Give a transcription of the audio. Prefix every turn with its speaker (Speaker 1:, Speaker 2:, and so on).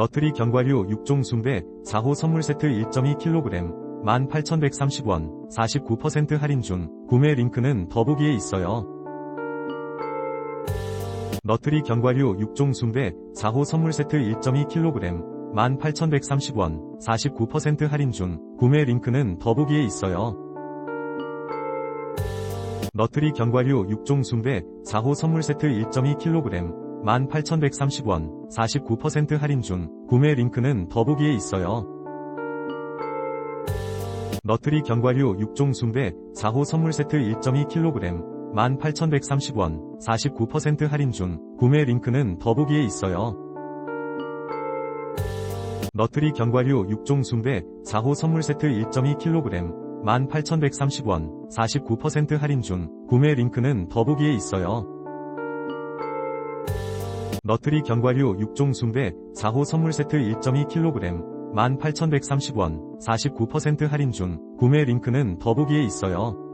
Speaker 1: 너트리 견과류 6종 순대 4호 선물 세트 1.2kg 18,130원 49% 할인 중 구매 링크는 더보기에 있어요. 너트리 견과류 6종 순대 4호 선물 세트 1.2kg 18,130원 49% 할인 중 구매 링크는 더보기에 있어요. 너트리 견과류 6종 순대 4호 선물 세트 1.2kg 18,130원 49% 할인 중 구매 링크는 더보기에 있어요. 너트리 견과류 6종 순대 4호 선물 세트 1.2kg 18,130원 49% 할인 중 구매 링크는 더보기에 있어요. 너트리 견과류 6종 순대 4호 선물 세트 1.2kg 18,130원 49% 할인 중 구매 링크는 더보기에 있어요. 너트리 견과류 6종 순대 4호 선물 세트 1.2kg 18,130원 49% 할인 중 구매 링크는 더보기에 있어요.